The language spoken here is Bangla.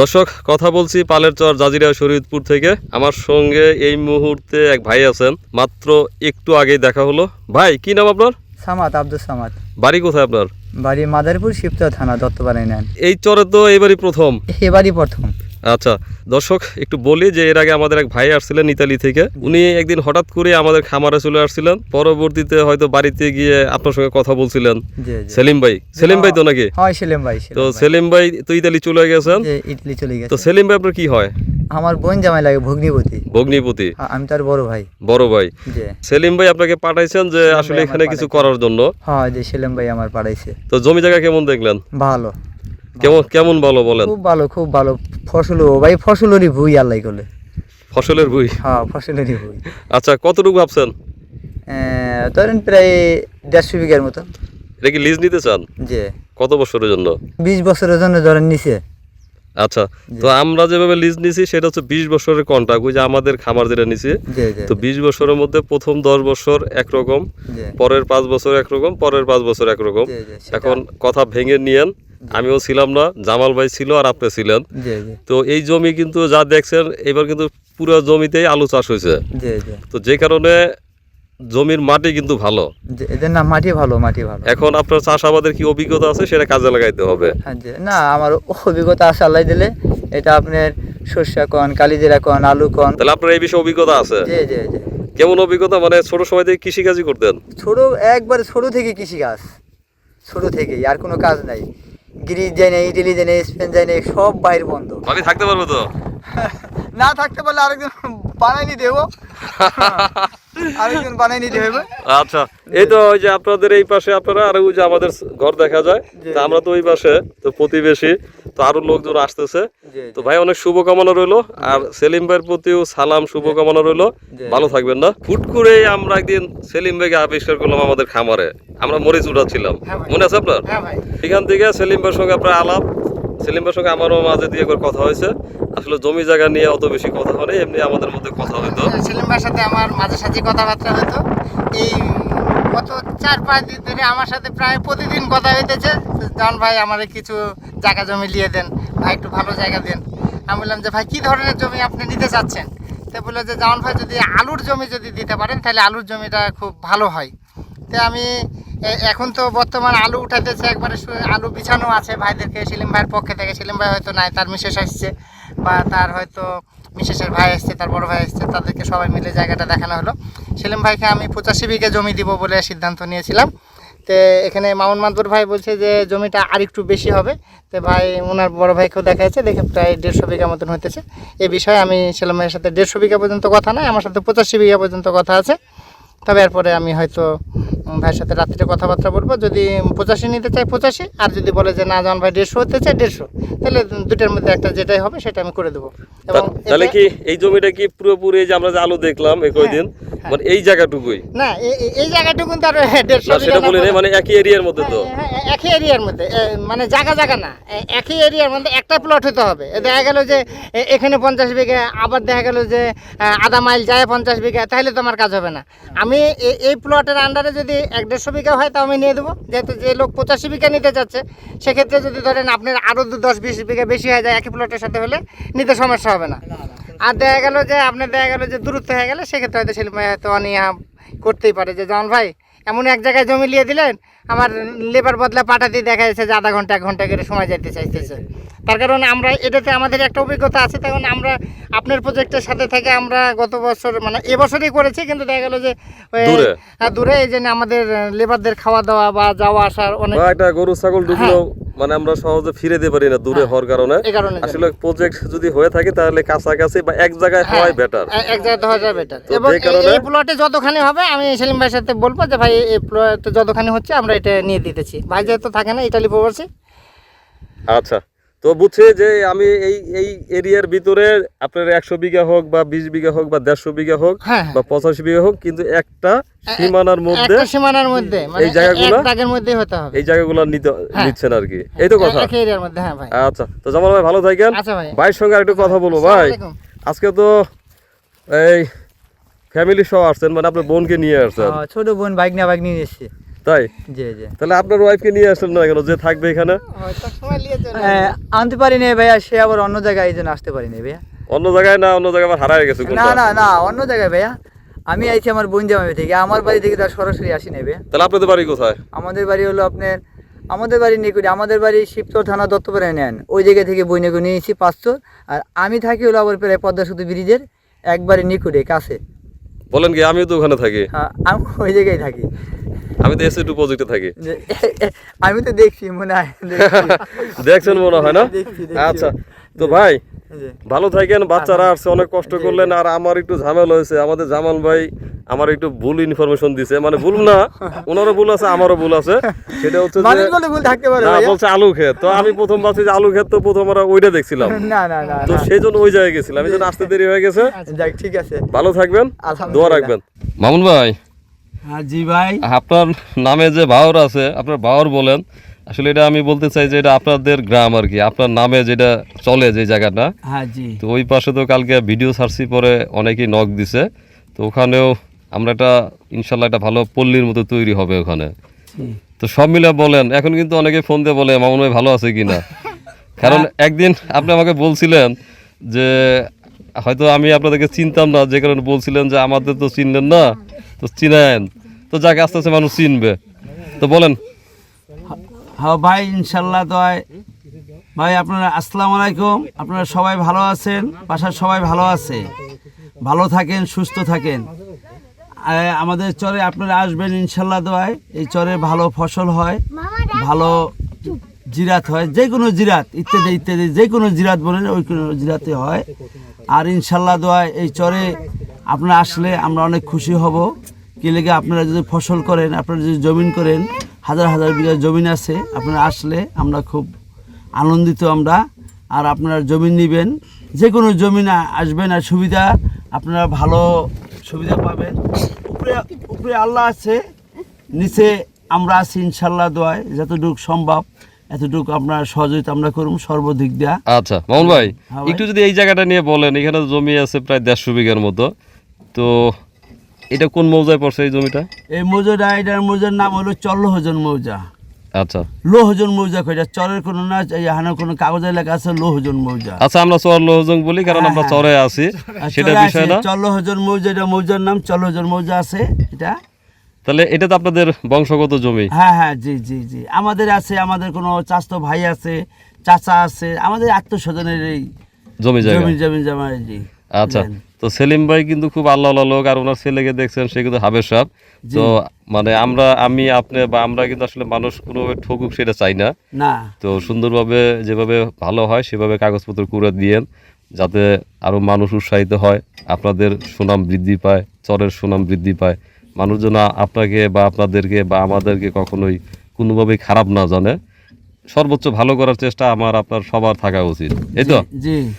দর্শক কথা বলছি পালের চর জাজিরা শরীয়তপুর থেকে। আমার সঙ্গে এই মুহূর্তে এক ভাই আছেন। মাত্র একটু আগেই দেখা হলো। ভাই কি নাম আপনার? সামাদ আব্দুল সামাদ। বাড়ি কোথায় আপনার? বাড়ি মাদারপুর শিবচর থানা দত্তপাড়ায় নেন। এই চরে তো এবারই প্রথম। এবারই প্রথম। আচ্ছা দর্শক একটু বলি যে এর আগে আমাদের এক ভাই আসছিলেন ইতালি থেকে। উনি একদিন হঠাৎ করে আমাদের খামারে চলে আসছিলেন। পরবর্তীতে হয়তো বাড়িতে গিয়ে আপনার সঙ্গে কথা বলছিলেন। সেলিম ভাই। সেলিম ভাই তো নাকি? হয় সেলিম ভাই তো সেলিম ভাই। তো ইতালি চলে গেছেন। যে ইটলি চলে তো সেলিম ভাই আপনার কি হয়? আমার বোন জামাই লাগে ভগ্নিপতি। ভগ্নিপতি। আমি তার বড় ভাই। বড় ভাই। সেলিম ভাই আপনাকে পাঠাইছেন যে আসলে এখানে কিছু করার জন্য? হ্যাঁ যে সেলিম ভাই আমার পাঠাইছে। তো জমি জায়গা কেমন দেখলেন? ভালো। কেমন কেমন ভালো বলেন? খুব ভালো খুব ভালো। ফসলও ভাই ফসলেরই ভুই আল্লাহ করলে ফসলের বই হ্যাঁ ফসলেরই ভুই। আচ্ছা কতটুকু ভাবছেন? ধরেন প্রায় দেড়শো বিঘার মতো। এটা কি লিজ নিতে চান? যে কত বছরের জন্য? বিশ বছরের জন্য ধরেন নিচে আচ্ছা তো আমরা যেভাবে লিজ নিছি সেটা হচ্ছে বিশ বছরের কন্ট্রাক্ট ওই যে আমাদের খামার যেটা নিছি। তো বিশ বছরের মধ্যে প্রথম দশ বছর একরকম পরের পাঁচ বছর একরকম পরের পাঁচ বছর একরকম। এখন কথা ভেঙে নিয়েন আমিও ছিলাম না জামাল ভাই ছিল আর আপনি ছিলেন। তো এই জমি কিন্তু যা দেখছেন এবার কিন্তু পুরো জমিতেই আলু চাষ হয়েছে। তো যে কারণে জমির মাটি কিন্তু ভালো। না মাটি ভালো মাটি ভালো। এখন আপনার চাষাবাদের কি অভিজ্ঞতা আছে? সেটা কাজে লাগাইতে হবে। হ্যাঁ না আমার অভিজ্ঞতা আছে আল্লাহ দিলে। এটা আপনার সর্ষা কন কালিজিরা কন আলু কন। তাহলে আপনার এই বিষয়ে অভিজ্ঞতা আছে? যে যে যে কেমন অভিজ্ঞতা? মানে ছোট সময় থেকে কৃষিকাজই করতেন? ছোট একবারে ছোট থেকে কৃষি কাজ ছোট থেকেই আর কোনো কাজ নাই। গ্রিজ যায় না ইটালি যায় না স্পেন যায় না সব বাইরে বন্ধ। আমি থাকতে পারব তো? না থাকতে পারলে আরেকজন বানাই নিতে হব আরেকজন বানাই নিতে হবে আচ্ছা এই তো ওই যে আপনাদের এই পাশে আপনারা আর ওই যে আমাদের ঘর দেখা যায়। তো আমরা তো ওই পাশে তো প্রতিবেশী। তো আরও লোকজন আসতেছে। তো ভাই অনেক শুভকামনা রইল। আর সেলিম ভাইয়ের প্রতিও সালাম শুভকামনা রইল। ভালো থাকবেন না। হুট করে আমরা একদিন সেলিম ভাইকে আবিষ্কার করলাম আমাদের খামারে। আমরা মরিচ উঠাচ্ছিলাম। হ্যাঁ মনে আছে আপনার? হ্যাঁ এখান থেকে সেলিম ভাইয়ের সঙ্গে আপনার আলাপ। সেলিম ভাইয়ের সঙ্গে আমারও মাঝে দিয়ে করে কথা হয়েছে। আসলে জমি জায়গা নিয়ে অত বেশি কথা হয়নি এমনি আমাদের মধ্যে কথা হইতো। সেলিম ভাইয়ের সাথে আমার মাঝে সাঝে কথাবার্তা হতো এই গত চার পাঁচ দিন ধরে আমার সাথে প্রায় প্রতিদিন কথা হইতেছে। জান ভাই, আমার কিছু জায়গা জমি নিয়ে দেন। ভাই, একটু ভালো জায়গা দেন। আমি বললাম যে, ভাই, কী ধরনের জমি আপনি নিতে চাচ্ছেন? তো বলল যে জামান ভাই, যদি আলুর জমি যদি দিতে পারেন, তাহলে আলুর জমিটা খুব ভালো হয়। তো আমি এখন তো বর্তমান আলু উঠাইতেছে একবারে আলু বিছানো আছে। ভাইদেরকে, সেলিম ভাইয়ের পক্ষে থেকে, সেলিম ভাই হয়তো নাই, তার মিশেষ আসছে বা তার হয়তো মিশেষের ভাই আসছে তার বড় ভাই আসছে তাদেরকে সবাই মিলে জায়গাটা দেখানো হলো। সেলিম ভাইকে আমি পঁচাশি বিঘে জমি দিব বলে সিদ্ধান্ত নিয়েছিলাম। তো এখানে মামুন মাদবর ভাই বলছে যে, জমিটা আরেকটু বেশি হবে। তো ভাই, ওনার বড় ভাইকেও দেখা যাচ্ছে দেখে প্রায় দেড়শো বিঘা মতন হতেছে এই বিষয়ে আমি সেলিম ভাইয়ের সাথে দেড়শো বিঘা পর্যন্ত কথা নাই, আমার সাথে পঁচাশি বিঘা পর্যন্ত কথা আছে। তবে এরপরে আমি হয়তো ভাইয়ের সাথে রাত্রিতে কথাবার্তা বলব। যদি পঁচাশি নিতে চাই পঁচাশি আর যদি বলে যে না জন ভাই দেড়শো হতে চাই দেড়শো তাহলে দুটার মধ্যে একটা যেটাই হবে সেটা আমি করে দেবো। এবং তাহলে কি এই জমিটা কি পুরোপুরি যে আমরা যে আলু দেখলাম এই কয়দিন? মানে এই জায়গাটুকুই? না এই জায়গাটুকু তো আর দেড়শো সেটা বলি মানে একই এরিয়ার মধ্যে তো। হ্যাঁ, হ্যাঁ, একই এরিয়ার মধ্যে। মানে জায়গা জায়গা না। একই এরিয়ার মধ্যে একটা প্লট হতে হবে। দেখা গেল যে এখানে পঞ্চাশ বিঘা আবার দেখা গেল যে আধা মাইল যায় পঞ্চাশ বিঘা তাহলে তো আমার কাজ হবে না। আমি এই প্লটের আন্ডারে যদি এক দেড়শো বিঘা হয় তাও আমি নিয়ে দেবো। যেহেতু যে লোক পঁচাশি বিঘা নিতে চাচ্ছে সেক্ষেত্রে যদি ধরেন আপনার আরও দু দশ বিশ বিঘা বেশি হয়ে যায় একই প্লটের সাথে হলে নিতে সমস্যা হবে না। আর দেখা গেল যে আপনার দেখা গেল যে দূরত্ব হয়ে গেলে সেক্ষেত্রে হয়তো ভাই হয়তো অনিয়া করতেই পারে যে জান ভাই এমন এক জায়গায় জমি নিয়ে দিলেন আমার লেবার বদলা পাঠাতে দেখা যাচ্ছে যে আধা ঘণ্টা এক ঘণ্টা করে সময় যেতে চাইতেছে তার কারণ আমরা এটাতে আমাদের একটা অভিজ্ঞতা আছে তখন আমরা আপনার প্রজেক্টের সাথে থেকে আমরা গত বছর মানে এবছরই করেছি কিন্তু দেখা গেল যে ওই- দূরে? এই জন্য আমাদের লেবারদের খাওয়া দাওয়া বা যাওয়া আসার অনেক একটা গরু ছাগল ঢুকলেও মানে আমরা সহজে ফিরে দিতে পারি না দূরে হওয়ার কারণে। আসলে প্রজেক্ট যদি হয়ে থাকে তাহলে কাছাকাছি বা এক জায়গায় হওয়াই বেটার এক জায়গায় হওয়া যায় বেটার এবং এই প্লটে যতখানি হবে আমি সেলিম ভাইয়ের সাথে বলব যে ভাই এই প্লটে যতখানি হচ্ছে আমরা এটা নিয়ে দিতেছি। ভাই যেহেতু থাকে না ইটালি প্রবাসী। আচ্ছা। তো বুঝছি যে আমি এই এই এরিয়ার ভিতরে আপনার একশো বিঘা হোক বা বিশ বিঘা হোক বা দেড়শো বিঘা হোক হ্যাঁ বা পঁচাশি বিঘা হোক কিন্তু একটা সীমানার মধ্যে সীমানার মধ্যে মানে এই জায়গাগুলো- দাগের মধ্যে হতে হবে। এই জায়গাগুলো নিতে হ্যাঁ। নিচ্ছেন আর কি। এই তো কথা। এরিয়ার মধ্যে হ্যাঁ ভাই। আচ্ছা তো জামাল ভাই ভালো থাকেন। আচ্ছা ভাই। ভাইয়ের সঙ্গে আরেকটু কথা বলব ভাই। আজকে তো এই ফ্যামিলি সহ আসছেন মানে আপনার বোনকে নিয়ে আসছেন। হ্যাঁ, ছোট বোন বাইক না বাইক নিয়ে এসছে। তাই? জি জি। তাহলে আপনার ওয়াইফকে নিয়ে আসলেন না কেন? যে থাকবে এখানে? আনতে পারি নাই ভাইয়া সে আবার অন্য জায়গায় এই জন্য আসতে পারি নাই ভাইয়া। অন্য জায়গায় না অন্য জায়গায় আবার হারায় গেছে না না না অন্য জায়গায় ভাইয়া। আমি আইছি আমার বোন জামাই থেকে আমার বাড়ি থেকে তার সরাসরি আসি নাই ভাইয়া। তাহলে আপনাদের বাড়ি কোথায়? আমাদের বাড়ি হলো আপনার আমাদের বাড়ি নিকুড়ি আমাদের বাড়ি শিবচর থানা দত্তপাড়া নেন। ওই জায়গা থেকে বইনেকে নিয়ে এসেছি পাঁচচর। আর আমি থাকি হলো আবার প্রায় পদ্মা সেতু ব্রিজের একবারে নিকুড়ে কাছে। বলেন কি আমিও তো ওখানে থাকি। হ্যাঁ, আমি ওই জায়গায় থাকি। আমি তো এসে টু প্রজেক্টে থাকি। আমি তো দেখছি মনে হয় দেখছেন মনে হয় না। আচ্ছা তো ভাই ভালো থাকেন বাচ্চারা আসছে অনেক কষ্ট করলেন আর আমার একটু ঝামেলা হয়েছে। আমাদের জামাল ভাই আমার একটু ভুল ইনফরমেশন দিছে। মানে ভুল না ওনারও ভুল আছে আমারও ভুল আছে। সেটা হচ্ছে যে ভুল থাকতে পারে না বলছে আলু ক্ষেত। তো আমি প্রথম ভাবছি যে আলু ক্ষেত তো প্রথম আমরা ওইটা দেখছিলাম। না না না তো। সেই জন্য ওই জায়গায় গেছিলাম। এই জন্য আসতে দেরি হয়ে গেছে। যাক ঠিক আছে। ভালো থাকবেন দোয়া রাখবেন। মামুন ভাই। হ্যাঁ জি ভাই। আপনার নামে যে বাওর আছে আপনার বাওর বলেন আসলে এটা আমি বলতে চাই যে এটা আপনাদের গ্রাম আর কি। আপনার নামে যেটা চলে যে জায়গাটা হ্যাঁ জি। তো ওই পাশে তো কালকে ভিডিও ছাড়ছি পরে অনেকেই নক দিছে। তো ওখানেও আমরা একটা ইনশাল্লাহ একটা ভালো পল্লীর মতো তৈরি হবে ওখানে। তো সব মিলে বলেন এখন কিন্তু অনেকে ফোন দিয়ে বলে মামুন ভাই ভালো আছে কিনা? কারণ একদিন আপনি আমাকে বলছিলেন যে হয়তো আমি আপনাদেরকে চিনতাম না যে কারণে বলছিলেন যে আমাদের তো চিনলেন না। তো চিনেন। তো যাকে আস্তে আস্তে মানুষ চিনবে। তো বলেন। হ্যাঁ ভাই ইনশাল্লাহ দয় ভাই আপনারা আসসালামু আলাইকুম। আপনারা সবাই ভালো আছেন? বাসার সবাই ভালো আছে? ভালো থাকেন সুস্থ থাকেন? আমাদের চরে আপনারা আসবেন ইনশাল্লাহ দোয়ায়। এই চরে ভালো ফসল হয়, ভালো জিরাত হয়, যে কোনো জিরাত, ইত্যাদি ইত্যাদি, যে কোনো জিরাত বলেন, ওই কোনো জিরাতে হয়। আর ইনশাল্লাহ দোয়ায় এই চরে আপনারা আসলে আমরা অনেক খুশি হব। কি লেগে আপনারা যদি ফসল করেন, আপনারা যদি জমিন করেন, হাজার হাজার বিঘা জমিন আছে, আপনারা আসলে আমরা খুব আনন্দিত আমরা। আর আপনারা জমিন নেবেন, যে কোনো জমিন আসবেন আর সুবিধা, আপনারা ভালো সুবিধা পাবেন উপরে উপরে আল্লাহ আছে নিচে আমরা আছি ইনশাল্লাহ দোয়ায়। যতটুকু সম্ভব এতটুকু আপনার সহযোগিতা আমরা করুন সর্বদিক দেয়া। আচ্ছা মামুন ভাই হ্যাঁ ভাই। একটু যদি এই জায়গাটা নিয়ে বলেন এখানে জমি আছে প্রায় দেড়শো বিঘার মতো। তো এটা কোন মৌজায় পড়ছে এই জমিটা? এই মৌজাটা এটার মৌজার নাম হলো চল্লহজন মৌজা। আচ্ছা। লোহজন মৌজা কইটা চরের কোনো না কোনো কাগজে লেখা আছে লোহজন মৌজা। আচ্ছা আমরা চর লোহজং বলি কারণ হ্যাঁ, আমরা হ্যাঁ। চরে আছি। সেটা বিষয় না। চল্লহজন মৌজা এটা মৌজার নাম চল্লহজন মৌজা আছে এটা। তাহলে এটা তো আপনাদের বংশগত জমি। হ্যাঁ হ্যাঁ জি জি জি। আমাদের আছে আমাদের কোনো চাচতো ভাই আছে চাচা আছে আমাদের আত্মস্বজনের এই জমি জায়গা। জমি জমি জমা জি। আচ্ছা তো সেলিম ভাই কিন্তু খুব আল্লাহ আল্লাহ লোক আর ওনার ছেলেকে দেখছেন সে কিন্তু হাবের সাপ। তো মানে আমরা আমি আপনি বা আমরা কিন্তু আসলে মানুষ কোনোভাবে ঠকুক সেটা চাই না। তো সুন্দরভাবে যেভাবে ভালো হয় সেভাবে কাগজপত্র করে দিয়েন যাতে আরও মানুষ উৎসাহিত হয় আপনাদের সুনাম বৃদ্ধি পায় চরের সুনাম বৃদ্ধি পায়। মানুষ যেন আপনাকে বা আপনাদেরকে বা আমাদেরকে কখনোই কোনোভাবেই খারাপ না জানে। সর্বোচ্চ ভালো করার চেষ্টা আমার আপনার সবার থাকা উচিত। এই তো? জি।